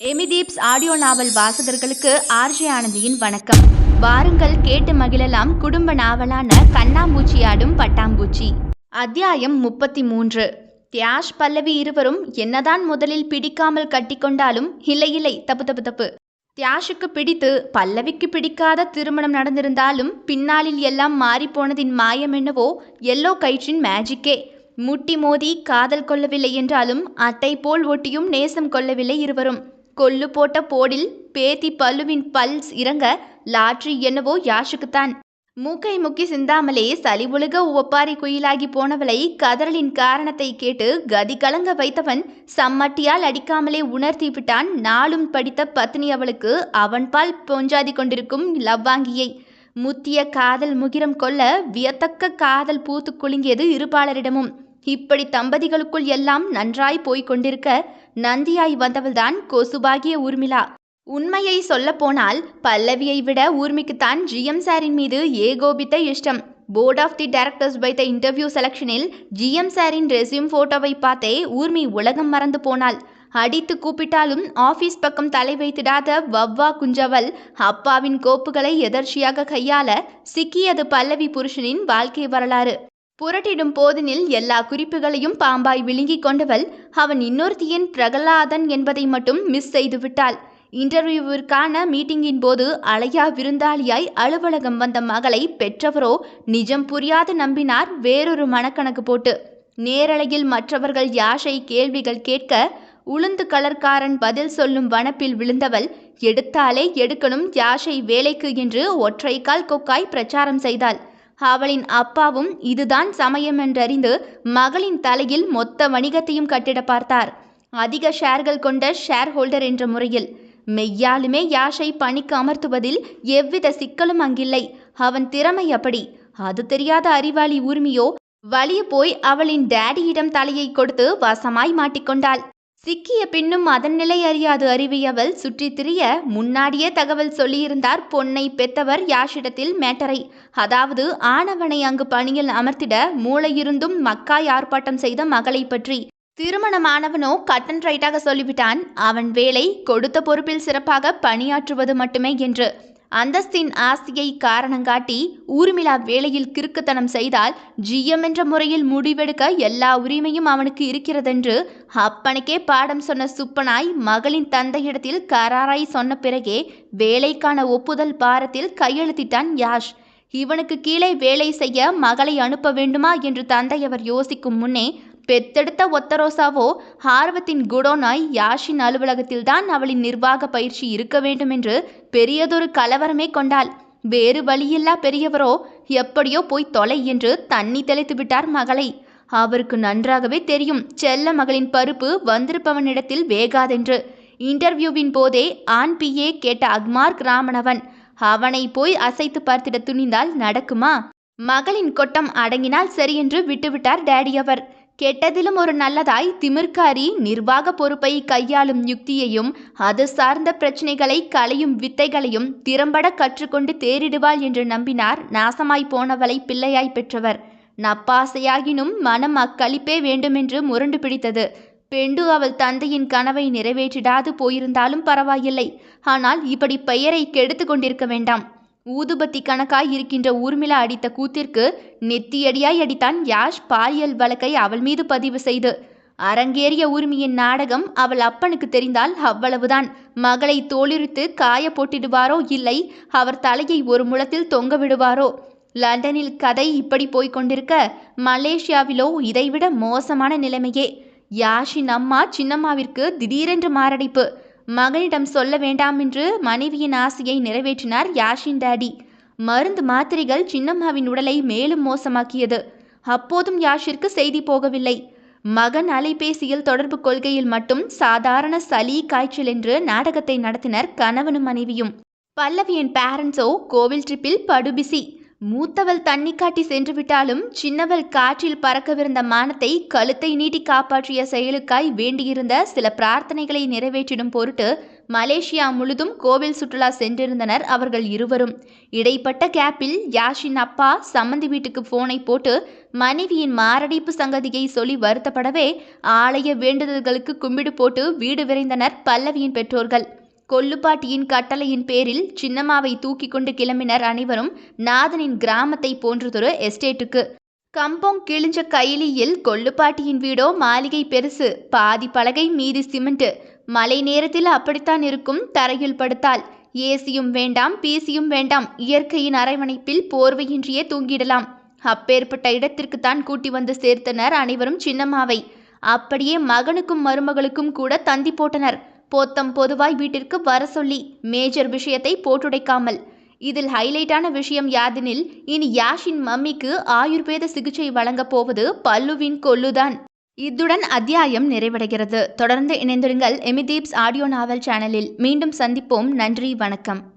எமிதீப்ஸ் audio நாவல் வாசகர்களுக்கு RJ ஆனந்தியின் வணக்கம். வாருங்கள் கேட்டு மகிழலாம் குடும்ப நாவலான கண்ணாம்பூச்சி ஆடும் பட்டாம்பூச்சி. அத்தியாயம் முப்பத்தி மூன்று தியாஷ் பல்லவி இருவரும் என்னதான் முதலில் பிடிக்காமல் கட்டிக்கொண்டாலும் இல்லை இல்லை தப்பு தப்பு தப்பு. தியாஷுக்கு பிடித்து பல்லவிக்கு பிடிக்காத திருமணம் நடந்திருந்தாலும் பின்னாளில் எல்லாம் மாறிப்போனதின் மாயம் என்னவோ எல்லோ கயிற்றின் மேஜிக்கே முட்டி மோதி காதல் கொள்ளவில்லை என்றாலும் அட்டை போல் ஒட்டியும் நேசம் கொள்ளவில்லை இருவரும். கொல்லு போட்ட போடில் பேத்தி பல்லுவின் பல்ஸ் இறங்க லாட்ரி என்னவோ யாஷுக்குத்தான். மூக்கை முக்கி சிந்தாமலே சலிபுழுக ஒப்பாரி குயிலாகி போனவளை கதறலின் காரணத்தை கேட்டு கதி கலங்க வைத்தவன் சம்மட்டியால் அடிக்காமலே உணர்த்தி விட்டான் நாளும் படித்த பத்னி அவளுக்கு அவன்பால் பொஞ்சாதி கொண்டிருக்கும் லவ்வாங்கியை. முத்திய காதல் முகிரம் கொள்ள வியத்தக்க காதல் பூத்து குலுங்கியது இருபாலரிடமும். இப்படி தம்பதிகளுக்குள் எல்லாம் நன்றாய் போய்க் கொண்டிருக்க நந்தியாய் வந்தவள்தான் கொசுபாகிய ஊர்மிளா. உண்மையை சொல்லப்போனால் பல்லவியை விட ஊர்மிக்குத்தான் ஜிஎம் சாரின் மீது ஏகோபித்த இஷ்டம். போர்ட் ஆஃப் தி டைரக்டர்ஸ் வைத்த இன்டர்வியூ செலக்ஷனில் ஜிஎம் சாரின் ரெஸ்யூம் போட்டோவை பார்த்தே ஊர்மி உலகம் மறந்து போனாள். அடித்து கூப்பிட்டாலும் ஆஃபீஸ் பக்கம் தலை வைத்திடாத வவ்வா குஞ்சவள் அப்பாவின் கோப்புகளை எதர்ச்சியாக கையாள சிக்கியது பல்லவி புருஷனின் வாழ்க்கை வரலாறு. புரட்டிடும் போதினில் எல்லா குறிப்புகளையும் பாம்பாய் விழுங்கிக் கொண்டவள் அவன் இன்னொருத்தியின் பிரகலாதன் என்பதை மட்டும் மிஸ் செய்து விட்டாள். இன்டர்வியூவிற்கான மீட்டிங்கின் போது அலையா விருந்தாளியாய் அலுவலகம் வந்த மகளை பெற்றவரோ நிஜம் புரியாது நம்பினார் வேறொரு மனக்கணக்கு போட்டு. நேரலையில் மற்றவர்கள் யாஷை கேள்விகள் கேட்க உளுந்து கலர்காரன் பதில் சொல்லும் வனப்பில் விழுந்தவள் எடுத்தாலே எடுக்கணும் யாஷை வேலைக்கு என்று ஒற்றைக்கால் கொக்காய் பிரச்சாரம் செய்தாள். அவளின் அப்பாவும் இதுதான் சமயம் என்றறிந்து மகளின் தலையில் மொத்த வணிகத்தையும் கட்டிட பார்த்தார். அதிக ஷேர்கள் கொண்ட ஷேர் ஹோல்டர் என்ற முறையில். மெய்யாலுமே யாஷை பணிக்கு அமர்த்துவதில் எவ்வித சிக்கலும் அங்கில்லை. அவன் திறமை அப்படி. அது தெரியாத அறிவாளி ஊர்மியோ வழிய போய் அவளின் டேடியிடம் தலையை கொடுத்து வசமாய் மாட்டிக்கொண்டாள். சிக்கிய பின்னும் அதன் நிலை அறியாது அறிவியவள் சுற்றித் திரிய முன்னாடியே தகவல் சொல்லியிருந்தார் பொன்னை பெத்தவர் யாஷிடத்தில் மேட்டரை. அதாவது ஆணவனை அங்கு பணியில் அமர்த்திட மூளையிருந்தும் மக்காய் ஆர்ப்பாட்டம் செய்த மகளை பற்றி. திருமணமானவனோ கட்டன் ரைட்டாக சொல்லிவிட்டான். அவன் வேலை கொடுத்த பொறுப்பில் சிறப்பாக பணியாற்றுவது மட்டுமே என்று. அந்தஸ்தின் ஆஸ்தியை காரணங்காட்டி ஊர்மிளா வேலையில் கிறுக்குத்தனம் செய்தால் ஜிஎம் என்ற முறையில் முடிவெடுக்க எல்லா உரிமையும் அவனுக்கு இருக்கிறதென்று அப்பனுக்கே பாடம் சொன்ன சுப்பனாய் மகளின் தந்தையிடத்தில் கராராய் சொன்ன பிறகே வேலைக்கான ஒப்புதல் பாரத்தில் கையெழுத்திட்டான் யாஷ். இவனுக்கு கீழே வேலை செய்ய மகளை அனுப்ப வேண்டுமா என்று தந்தையவர் யோசிக்கும் முன்னே பெத்தெடுத்த ஒத்தரோசாவோ ஆர்வத்தின் குடோனாய் யாஷின் அலுவலகத்தில்தான் அவளின் நிர்வாக பயிற்சி இருக்க வேண்டும் என்று பெரியதொரு கலவரமே கொண்டாள். வேறு வழியில்லா பெரியவரோ எப்படியோ போய் தொலை என்று தண்ணி தெளித்து விட்டார் மகளை. அவருக்கு நன்றாகவே தெரியும் செல்ல மகளின் பருப்பு வந்திருப்பவனிடத்தில் வேகாதென்று. இன்டர்வியூவின் போதே ஆண் பியே கேட்ட அக்மார்க் ராமனவன் அவனை போய் அசைத்து பார்த்திட துணிந்தால் நடக்குமா? மகளின் கொட்டம் அடங்கினால் சரியென்று விட்டுவிட்டார் டேடி அவர். கெட்டதிலும் ஒரு நல்லதாய் திமிர்காரி நிர்வாக பொறுப்பை கையாளும் யுக்தியையும் அது சார்ந்த பிரச்சனைகளை களையும் வித்தைகளையும் திறம்பட கற்றுக்கொண்டு தேறிடுவாள் என்று நம்பினார் நாசமாய் போனவளை பிள்ளையாய் பெற்றவர். நப்பாசையாகினும் மனம் அக்களிப்பே வேண்டுமென்று முரண்டு பிடித்தது. பெண்டு அவள் தந்தையின் கனவை நிறைவேற்றிடாது போயிருந்தாலும் பரவாயில்லை. ஆனால் இப்படி பெயரை கெடுத்து கொண்டிருக்க வேண்டாம். ஊதுபத்தி கணக்காய் இருக்கின்ற ஊர்மிளா அடித்த கூத்திற்கு நெத்தியடியாய் அடித்தான் யாஷ் பாலியல் வழக்கை அவள் மீது பதிவு செய்து. அரங்கேறிய ஊர்மியின் நாடகம் அவள் அப்பனுக்கு தெரிந்தால் அவ்வளவுதான். மகளை தோளிரித்து காய போட்டிடுவாரோ இல்லை அவர் தலையை ஒரு முழத்தில் தொங்க விடுவாரோ? லண்டனில் கதை இப்படி போய்க் கொண்டிருக்க மலேசியாவிலோ இதைவிட மோசமான நிலைமையே. யாஷின் அம்மா சின்னம்மாவிற்கு திடீரென்று மாரடைப்பு. மகனிடம் சொல்ல வேண்டாம் என்று மனைவியின் ஆசையை நிறைவேற்றினார் யாஷின் டாடி. மருந்து மாத்திரைகள் சின்னம்மாவின் உடலை மேலும் மோசமாக்கியது. அப்போதும் யாஷிற்கு செய்தி போகவில்லை. மகன் அலைபேசியில் தொடர்பு கொள்கையில் மட்டும் சாதாரண சளி காய்ச்சல் என்று நாடகத்தை நடத்தினர் கணவனும் மனைவியும். பல்லவியின் பேரண்ட்ஸோ கோவில் ட்ரிப்பில் படுபிசி. மூத்தவள் தண்ணி காட்டி சென்று விட்டாலும் சின்னவள் காற்றில் பறக்கவிருந்த மானத்தை கழுத்தை நீட்டி காப்பாற்றிய செயலுக்காய் வேண்டியிருந்த சில பிரார்த்தனைகளை நிறைவேற்றிடும் பொருட்டு மலேசியா முழுதும் கோவில் சுற்றுலா சென்றிருந்தனர் அவர்கள் இருவரும். இடைப்பட்ட கேப்பில் யாஷின் அப்பா சம்மந்தி வீட்டுக்கு போனை போட்டு மனைவியின் மாரடைப்பு சங்கதியை சொல்லி வருத்தப்படவே ஆலய வேண்டுதல்களுக்கு கும்பிடு போட்டு வீடு விரைந்தனர் பல்லவியின் பெற்றோர்கள். கொல்லுப்பாட்டியின் கட்டளையின் பேரில் சின்னம்மாவை தூக்கி கொண்டு கிளம்பினர் அனைவரும் நாதனின் கிராமத்தை போன்றதொரு எஸ்டேட்டுக்கு. கம்பம் கிழிஞ்ச கைலியில் கொல்லுப்பாட்டியின் வீடோ மாளிகை பெருசு பாதி பலகை மீதி சிமெண்ட். மழை நேரத்தில் அப்படித்தான் இருக்கும் தரையில் படுத்தால் ஏசியும் வேண்டாம் பிசியும் வேண்டாம் இயற்கையின் அரவணைப்பில் போர்வையின்றியே தூங்கிடலாம். அப்பேற்பட்ட இடத்திற்குத்தான் கூட்டி வந்து சேர்த்தனர் அனைவரும் சின்னம்மாவை. அப்படியே மகனுக்கும் மருமகளுக்கும் கூட தந்தி போட்டனர். போத்தம் பொதுவாய் வீட்டிற்கு வர சொல்லி மேஜர் விஷயத்தை போட்டுடைக்காமல். இதில் ஹைலைட்டான விஷயம் யாதெனில் இனி யாஷின் மம்மிக்கு ஆயுர்வேத சிகிச்சை வழங்கப் போவது பல்லுவின் கொல்லுதான். இத்துடன் அத்தியாயம் நிறைவடைகிறது. தொடர்ந்து இணைந்திருங்கள் எமிதீப்ஸ் ஆடியோ நாவல் சேனலில். மீண்டும் சந்திப்போம். நன்றி வணக்கம்.